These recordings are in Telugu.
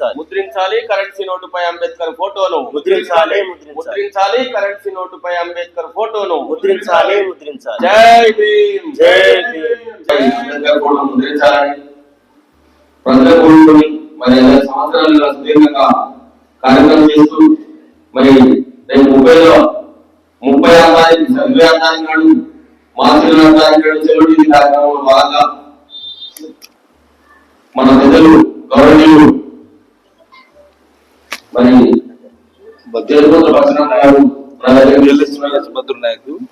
ముద్రించాలి. ముద్రించాలి కరెన్సీ నోటుపై అంబేద్కర్ ఫోటోను. ముద్రించాలి, ముద్రించాలి. కరెన్సీ నోటుపై అంబేద్కర్ ఫోటోను. ముద్రించాలి ముద్రించాలి. జై భీమ్. జై భీమ్. ముద్రించాలని ప్రజల మరి సంవత్సరాలుగా సుదీర్ఘంగా కార్యక్రమం చేస్తూ మరి రేపు ముప్పైలో ముప్పై ఆరు తారీఖు ఇరవై ఆరు తారీఖు నాడు మార్చి ఇరవై ఆరు తారీఖు నాడు చెరువుడి కార్యక్రమంలో భాగంగా మన పెద్దలు గౌరవనీయులు మరి తిరుపతి పట్టణం గారు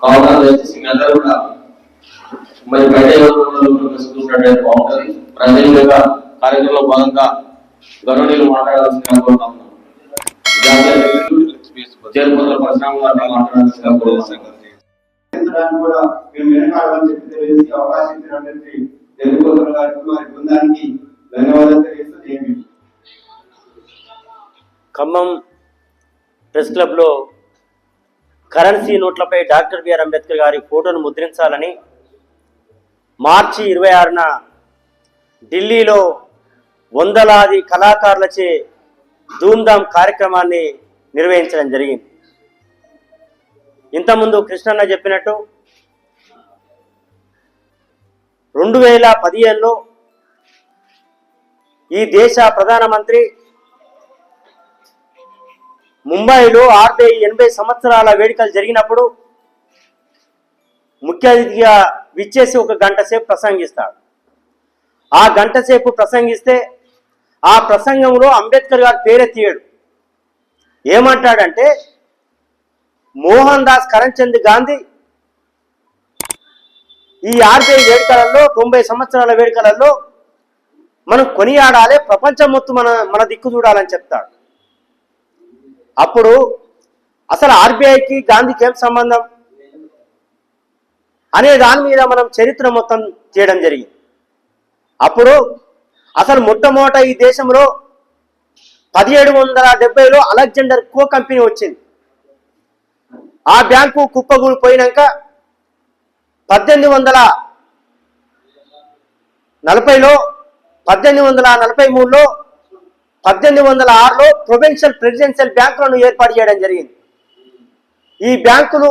కావున దయచేసి మీ అందరూ కూడా మరి బయట చూసినట్లయితే బాగుంటుంది. ప్రజల యొక్క కార్యక్రమంలో భాగంగా గౌరవనీయులు మాట్లాడాల్సిందిగా కోరుతా ఉన్నాం తిరుపతి పట్టణం గారిని మాట్లాడాల్సిందిగా కోరుతున్నాం. కూడా మేము వెనకాడమని చెప్పి తెలియజేసి అవకాశం ఇచ్చినటువంటి తెలుగు గారికి వారి బృందానికి ధన్యవాదాలు తెలియజేస్తూ జేబీ ఖమ్మం ప్రెస్ క్లబ్లో కరెన్సీ నోట్లపై డాక్టర్ బిఆర్ అంబేద్కర్ గారి ఫోటోను ముద్రించాలని మార్చి ఇరవై ఆరున ఢిల్లీలో వందలాది కళాకారులచే ధూమ్ధామ్ కార్యక్రమాన్ని నిర్వహించడం జరిగింది. ఇంతకుముందు కృష్ణన్న చెప్పినట్టు రెండు వేల పదిహేనులో ఈ దేశ ప్రధానమంత్రి ముంబైలో ఆర్బీఐ ఎనభై సంవత్సరాల వేడుకలు జరిగినప్పుడు ముఖ్య అతిథిగా విచ్చేసి ఒక గంట సేపు ప్రసంగిస్తాడు ఆ గంట సేపు ప్రసంగిస్తే ఆ ప్రసంగంలో అంబేద్కర్ గారు పేరెత్తియాడు. ఏమంటాడంటే మోహన్ దాస్ కరణ్చంద్ గాంధీ ఈ ఆర్బీఐ వేడుకలలో తొంభై సంవత్సరాల వేడుకలలో మనం కొనియాడాలి ప్రపంచం మొత్తం మన మన దిక్కు చూడాలని చెప్తాడు. అప్పుడు అసలు ఆర్బీఐకి గాంధీకి ఏం సంబంధం? అనే దాని మీద మనం చరిత్ర మొత్తం చేయడం జరిగింది. అప్పుడు అసలు మొట్టమొదట ఈ దేశంలో పదిహేడు వందల డెబ్బైలో అలెగ్జాండర్ కో కంపెనీ వచ్చింది. ఆ బ్యాంకు కుప్పగూలిపోయినాక పద్దెనిమిది వందల నలభైలో పద్దెనిమిది వందల నలభై మూడులో పద్దెనిమిది వందల ఆరులో ప్రొవిన్షియల్ ప్రెసిడెన్షియల్ బ్యాంకులను ఏర్పాటు చేయడం జరిగింది. ఈ బ్యాంకులు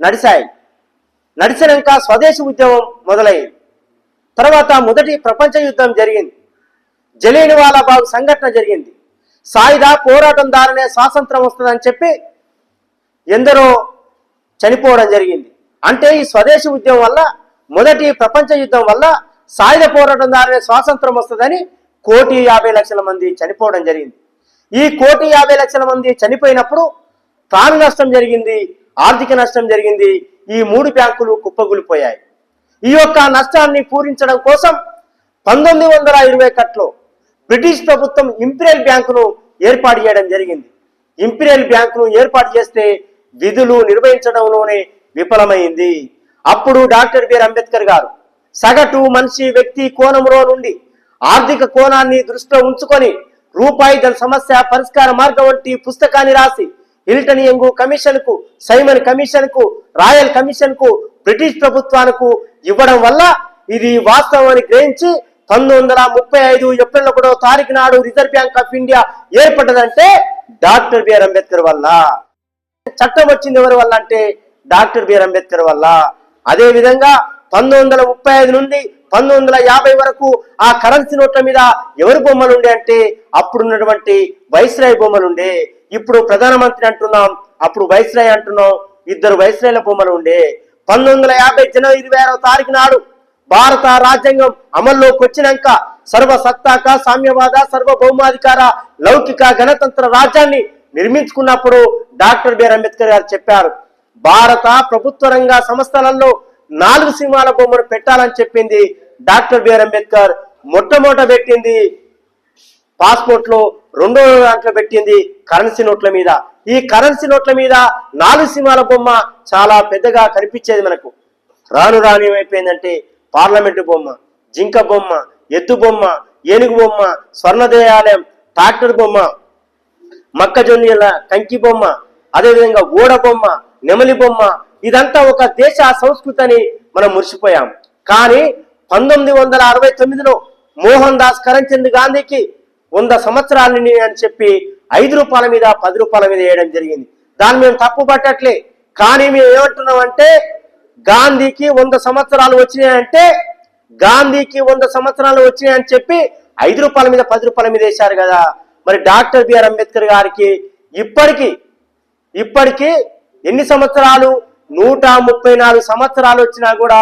నడిచాయి నడిచినాక స్వదేశీ ఉద్యమం మొదలైంది. తర్వాత మొదటి ప్రపంచ యుద్ధం జరిగింది. జలీన్ వాలాబాగ్ సంఘటన జరిగింది. సాయుధ పోరాటం ద్వారానే స్వాతంత్రం వస్తుందని చెప్పి ఎందరో చనిపోవడం జరిగింది. అంటే ఈ స్వదేశీ ఉద్యమం వల్ల మొదటి ప్రపంచ యుద్ధం వల్ల సాయుధ పోరాటం ద్వారానే స్వాతంత్రం వస్తుందని కోటి యాభై లక్షల మంది చనిపోవడం జరిగింది. ఈ కోటి యాభై లక్షల మంది చనిపోయినప్పుడు ప్రాణ నష్టం జరిగింది ఆర్థిక నష్టం జరిగింది ఈ మూడు బ్యాంకులు కుప్పగూలిపోయాయి. ఈ యొక్క నష్టాన్ని పూరించడం కోసం పంతొమ్మిది వందల ఇరవై ఒకటిలో బ్రిటిష్ ప్రభుత్వం ఇంపీరియల్ బ్యాంకును ఏర్పాటు చేయడం జరిగింది. ఇంపీరియల్ బ్యాంకును ఏర్పాటు చేస్తే విధులు నిర్వహించడంలోనే విఫలమైంది. అప్పుడు డాక్టర్ బిఆర్ అంబేద్కర్ గారు సగటు మనిషి వ్యక్తి కోణంలో నుండి ఆర్థిక కోణాన్ని దృష్టిలో ఉంచుకొని రూపాయి ధన సమస్య పరిష్కార మార్గం వంటి పుస్తకాన్ని రాసి హిల్టన్ ఎంగు కమిషన్కు సైమన్ కమిషన్కు రాయల్ కమిషన్కు బ్రిటిష్ ప్రభుత్వానికి ఇవ్వడం వల్ల ఇది వాస్తవాన్ని గ్రహించి పంతొమ్మిది వందల ముప్పై ఐదు ఏప్రిల్ ఒకటో తారీఖు నాడు రిజర్వ్ బ్యాంక్ ఆఫ్ ఇండియా ఏర్పడ్డదంటే డాక్టర్ బిఆర్ అంబేద్కర్ వల్ల. చట్టం వచ్చింది ఎవరి వల్ల అంటే డాక్టర్ బిఆర్ అంబేద్కర్ వల్ల. అదే విధంగా పంతొమ్మిది వందల ముప్పై ఐదు నుండి పంతొమ్మిది వందల యాభై వరకు ఆ కరెన్సీ నోట్ల మీద ఎవరి బొమ్మలు ఉండే అంటే అప్పుడున్నటువంటి వైస్రాయ్ బొమ్మలు ఉండే ఇప్పుడు ప్రధానమంత్రి అంటున్నాం అప్పుడు వైస్రాయ్ అంటున్నాం ఇద్దరు వైస్రాయ్ల బొమ్మలు ఉండే పంతొమ్మిది యాభై జనవరి ఇరవై తారీఖు నాడు భారత రాజ్యాంగం అమల్లోకి వచ్చినాక సర్వ సత్తాక సామ్యవాద సర్వభౌమాధికార లౌకిక గణతంత్ర రాజ్యాన్ని నిర్మించుకున్నప్పుడు డాక్టర్ బిఆర్ అంబేద్కర్ గారు చెప్పారు భారత ప్రభుత్వ రంగ సంస్థలలో నాలుగు సింహాల బొమ్మను పెట్టాలని చెప్పింది డాక్టర్ బిఆర్ అంబేద్కర్. మొట్టమొదట పెట్టింది పాస్పోర్ట్లో రెండో దాంట్లో పెట్టింది కరెన్సీ నోట్ల మీద. ఈ కరెన్సీ నోట్ల మీద నాలుగు సింహాల బొమ్మ చాలా పెద్దగా కనిపించేది మనకు. రాను రాను ఏమైపోయిందంటే పార్లమెంటు బొమ్మ జింక బొమ్మ ఎద్దు బొమ్మ ఏనుగు బొమ్మ స్వర్ణ దేవాలయం ట్రాక్టర్ బొమ్మ మొక్కజొన్నల కంకి బొమ్మ అదేవిధంగా ఓడ బొమ్మ నెమలి బొమ్మ ఇదంతా ఒక దేశ సంస్కృతి అని మనం మురిసిపోయాం. కానీ పంతొమ్మిది వందల అరవై తొమ్మిదిలో మోహన్ దాస్ కరంచంద్ గాంధీకి వంద సంవత్సరాలని అని చెప్పి ఐదు రూపాయల మీద పది రూపాయల మీద వేయడం జరిగింది. దాన్ని మేము తప్పు పట్టట్లే. కానీ మేము ఏమంటున్నాం అంటే గాంధీకి వంద సంవత్సరాలు వచ్చినాయంటే గాంధీకి వంద సంవత్సరాలు వచ్చినాయని చెప్పి ఐదు రూపాయల మీద పది రూపాయల మీద వేశారు కదా. మరి డాక్టర్ బిఆర్ అంబేద్కర్ గారికి ఇప్పటికీ ఇప్పటికీ ఎన్ని సంవత్సరాలు నూట ముప్పై నాలుగు సంవత్సరాలు వచ్చినా కూడా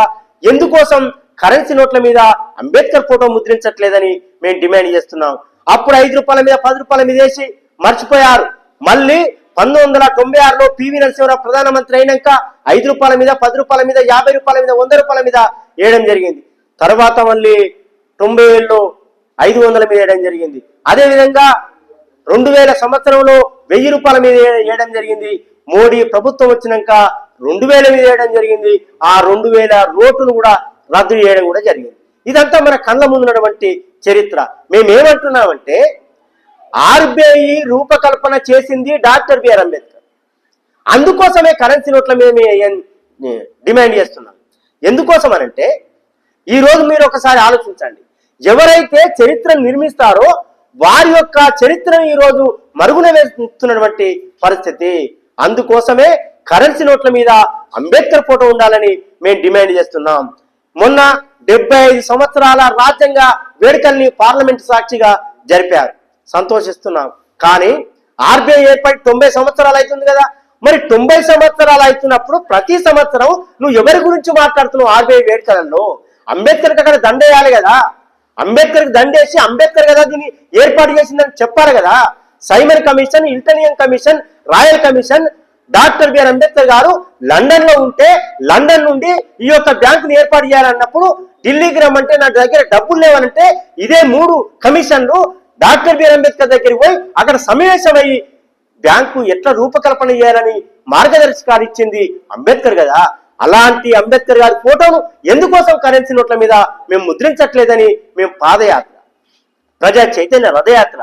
ఎందుకోసం కరెన్సీ నోట్ల మీద అంబేద్కర్ ఫోటో ముద్రించట్లేదని మేము డిమాండ్ చేస్తున్నాం. అప్పుడు ఐదు రూపాయల మీద పది రూపాయల మీద వేసి మర్చిపోయారు. మళ్ళీ పంతొమ్మిది వందల తొంభై ఆరులో పివి నరసింహరావు ప్రధానమంత్రి అయినాక ఐదు రూపాయల మీద పది రూపాయల మీద యాభై రూపాయల మీద వంద రూపాయల మీద వేయడం జరిగింది. తర్వాత మళ్ళీ తొంభై ఏళ్ళలో ఐదు వందల మీద వేయడం జరిగింది. అదేవిధంగా రెండు వేల సంవత్సరంలో వెయ్యి రూపాయల మీద వేయడం జరిగింది. మోడీ ప్రభుత్వం వచ్చినాక రెండు వేల మీద వేయడం జరిగింది. ఆ రెండు వేల రోడ్డును కూడా రద్దు చేయడం కూడా జరిగింది. ఇదంతా మన కళ్ళ ముందున్నటువంటి చరిత్ర. మేమేమంటున్నామంటే ఆర్బీఐ రూపకల్పన చేసింది డాక్టర్ బిఆర్ అంబేద్కర్. అందుకోసమే కరెన్సీ నోట్ల మేము డిమాండ్ చేస్తున్నాం. ఎందుకోసం అనంటే ఈ రోజు మీరు ఒకసారి ఆలోచించండి. ఎవరైతే చరిత్ర నిర్మిస్తారో వారి యొక్క చరిత్రను ఈ రోజు మరుగున వేస్తున్నటువంటి పరిస్థితి. అందుకోసమే కరెన్సీ నోట్ల మీద అంబేద్కర్ ఫోటో ఉండాలని మేము డిమాండ్ చేస్తున్నాం. మొన్న డెబ్బై ఐదు సంవత్సరాల రాజ్యాంగ వేడుకల్ని పార్లమెంట్ సాక్షిగా జరిపారు. సంతోషిస్తున్నాం. కానీ ఆర్బీఐ ఏర్పడి తొంభై సంవత్సరాలు అవుతుంది కదా. మరి తొంభై సంవత్సరాలు అవుతున్నప్పుడు ప్రతి సంవత్సరం నువ్వు ఎవరి గురించి మాట్లాడుతున్నావు ఆర్బీఐ వేడుకలలో? అంబేద్కర్కి అక్కడ దండేయాలి కదా. అంబేద్కర్కి దండేసి అంబేద్కర్ కదా దీన్ని ఏర్పాటు చేసిందని చెప్పాలి కదా. Simon commission ఇంటలియన్ Commission Royal Commission doctor BR Ambedkar గారు లండన్లో ఉంటే లండన్ నుండి ఈ యొక్క బ్యాంకును ఏర్పాటు చేయాలన్నప్పుడు ఢిల్లీకి రమ్మంటే నా దగ్గర డబ్బులు లేవనంటే ఇదే మూడు కమిషన్లు డాక్టర్ బిఆర్ అంబేద్కర్ దగ్గరికి పోయి అక్కడ సమావేశమై బ్యాంకు ఎట్లా రూపకల్పన చేయాలని మార్గదర్శకాలు ఇచ్చింది అంబేద్కర్ కదా. అలాంటి అంబేద్కర్ గారి ఫోటోను ఎందుకోసం కరెన్సీ నోట్ల మీద మేము ముద్రించట్లేదని మేము పాదయాత్ర ప్రజా చైతన్య రథయాత్ర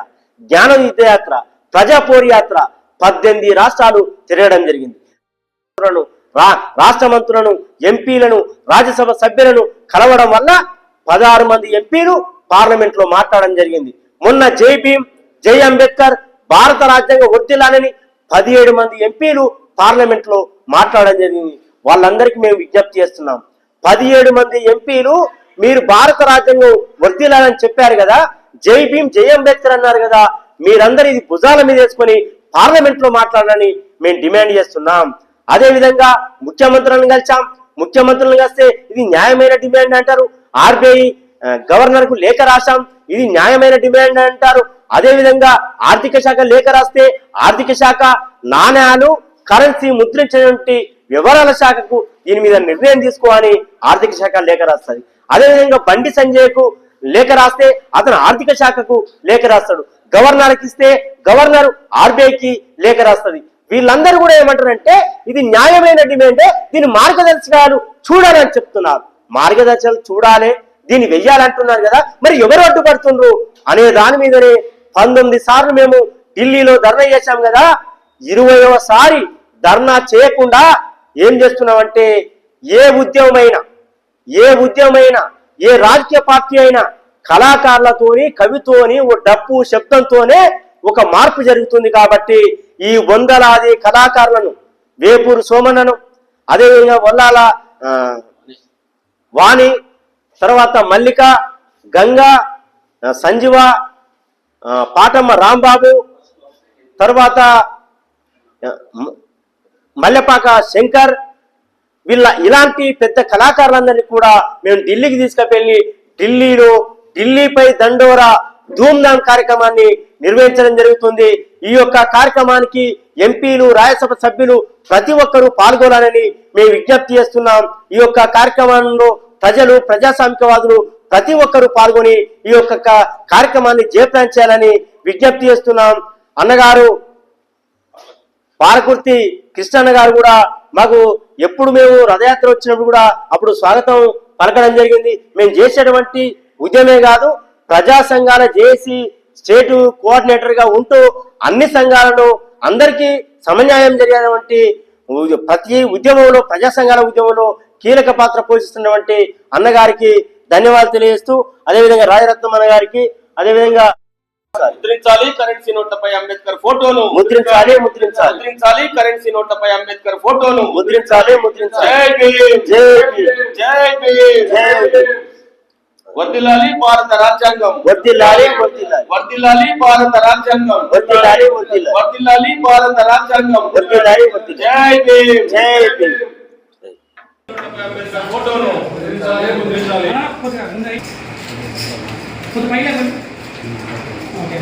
జ్ఞాన యుద్ధయాత్ర ప్రజా పోరు యాత్ర పద్దెనిమిది రాష్ట్రాలు తిరగడం జరిగింది. రా- రాష్ట్ర మంత్రులను ఎంపీలను రాజ్యసభ సభ్యులను కలవడం వల్ల పదహారు మంది ఎంపీలు పార్లమెంట్లో మాట్లాడడం జరిగింది. మొన్న జై భీమ్ జై అంబేద్కర్ భారత రాజ్యాంగం వర్తిల్లాలని పదిహేడు మంది ఎంపీలు పార్లమెంట్లో మాట్లాడడం జరిగింది. వాళ్ళందరికీ మేము విజ్ఞప్తి చేస్తున్నాం. పదిహేడు మంది ఎంపీలు మీరు భారత రాజ్యాంగం వర్తిల్లాలని చెప్పారు కదా జై భీమ్ జై అంబేద్కర్ అన్నారు కదా మీరందరూ ఇది భుజాల మీద వేసుకొని పార్లమెంట్లో మాట్లాడాలని మేము డిమాండ్ చేస్తున్నాం. అదే విధంగా ముఖ్యమంత్రులను కలిసాం ముఖ్యమంత్రులను కలిస్తే ఇది న్యాయమైన డిమాండ్ అంటారు. ఆర్బీఐ గవర్నర్కు లేఖ రాశాం. ఇది న్యాయమైన డిమాండ్ అంటారు. అదే విధంగా ఆర్థిక శాఖ లేఖ రాస్తే ఆర్థిక శాఖ నాణ్యాలు కరెన్సీ ముద్రించినటువంటి వివరాల శాఖకు దీని మీద నిర్ణయం తీసుకోవాలని ఆర్థిక శాఖ లేఖ రాస్తుంది. అదేవిధంగా బండి సంజయ్కు లేఖ రాస్తే అతను ఆర్థిక శాఖకు లేఖ రాస్తాడు. గవర్నర్కి ఇస్తే గవర్నర్ ఆర్బీఐకి లేఖ రాస్తుంది. వీళ్ళందరూ కూడా ఏమంటారంటే ఇది న్యాయమైన డిమాండే దీని మార్గదర్శకాలు చూడాలని చెప్తున్నారు. మార్గదర్శకాలు చూడాలి దీన్ని వెయ్యాలంటున్నారు కదా మరి ఎవరు అడ్డుపడుతుండ్రు? అనే దాని మీదనే పంతొమ్మిది సార్లు మేము ఢిల్లీలో ధర్నా చేశాం కదా ఇరవయవసారి ధర్నా చేయకుండా ఏం చేస్తున్నామంటే ఏ ఉద్యమమైనా ఏ ఉద్యమైనా ఏ రాజకీయ పార్టీ అయినా కళాకారులతోని కవితోని ఓ డప్పు శబ్దంతోనే ఒక మార్పు జరుగుతుంది కాబట్టి ఈ వందలాది కళాకారులను వేపూరు సోమన్నను అదేవిధంగా వల్లాల వాణి తర్వాత మల్లిక గంగా సంజీవ పాటమ్మ రాంబాబు తర్వాత మల్లెపాక శంకర్ వీళ్ళ ఇలాంటి పెద్ద కళాకారులందరినీ కూడా మేము ఢిల్లీకి తీసుకువెళ్ళి ఢిల్లీలో ఢిల్లీపై దండోరా ధూమ్ధామ్ కార్యక్రమాన్ని నిర్వహించడం జరుగుతుంది. ఈ యొక్క కార్యక్రమానికి ఎంపీలు రాజ్యసభ సభ్యులు ప్రతి ఒక్కరూ పాల్గొనాలని మేము విజ్ఞప్తి చేస్తున్నాం. ఈ యొక్క కార్యక్రమంలో ప్రజలు ప్రజాస్వామికవాదులు ప్రతి ఒక్కరూ పాల్గొని ఈ యొక్క కార్యక్రమాన్ని జయప్రాన్ చేయాలని విజ్ఞప్తి చేస్తున్నాం. అన్నగారు పాలకుర్తి కృష్ణన్న గారు కూడా మాకు ఎప్పుడు మేము రథయాత్ర వచ్చినప్పుడు కూడా అప్పుడు స్వాగతం పలకడం జరిగింది. మేము చేసేటువంటి ఉద్యమే కాదు ప్రజా సంఘాల జేఏసీ స్టేట్ కోఆర్డినేటర్గా ఉంటూ అన్ని సంఘాలను అందరికీ సమన్యాయం జరిగినటువంటి ప్రతి ఉద్యమంలో ప్రజా సంఘాల ఉద్యమంలో కీలక పాత్ర పోషిస్తున్నటువంటి అన్నగారికి ధన్యవాదాలు తెలియజేస్తూ అదేవిధంగా రాజరత్నం అన్న గారికి అదేవిధంగా ముద్రించాలి కరెన్సీ నోట్లపై అంబేద్కర్ ఫోటోను. ముద్రించాలి ముద్రించాలి. ముద్రించాలి కరెన్సీ నోట్లపై అంబేద్కర్ ఫోటోను. ముద్రించాలి ముద్రించాలి. జై భీమ్. జై భీమ్ జై భీమ్. వర్దిల్లాలి భారత రాజ్యాంగం. వర్దిల్లాలి వర్దిల్లాలి. వర్దిల్లాలి భారత రాజ్యాంగం. వర్దిల్లాలి వర్దిల్లాలి. వర్దిల్లాలి భారత రాజ్యాంగం. వర్దిల్లాలి వర్దిల్లాలి. జై భీమ్. జై భీమ్. అంబేద్కర్ ఫోటోను కొద్దిగా ఉన్నాయి కొద్ది పైకి లేపండి. ఓకే.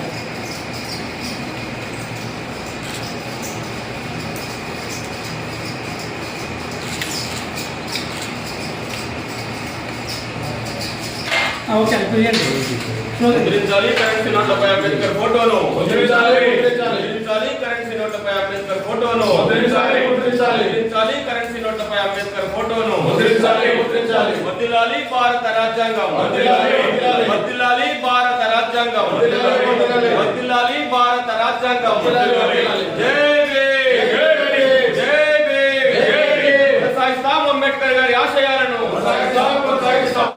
ఓకే కుదిరింది కుదిరించాలి కరెన్సీ నోట్లపై అంబేద్కర్ ఫోటోను కుదిరించాలి కుదిరించాలి కరెన్సీ నోట్లపై అంబేద్కర్ ఫోటోను కుదిరించాలి కుదిరించాలి కుదిరించాలి కరెన్సీ నోట్లపై అంబేద్కర్ ఫోటోను కుదిరించాలి కుదిరించాలి వదిలాలి భారత రాజ్యాంగం వదిలాలి వదిలాలి భారత రాజ్యాంగం వదిలాలి భారత రాజ్యాంగం జై అంబేద్కర్ గారి ఆశయాలను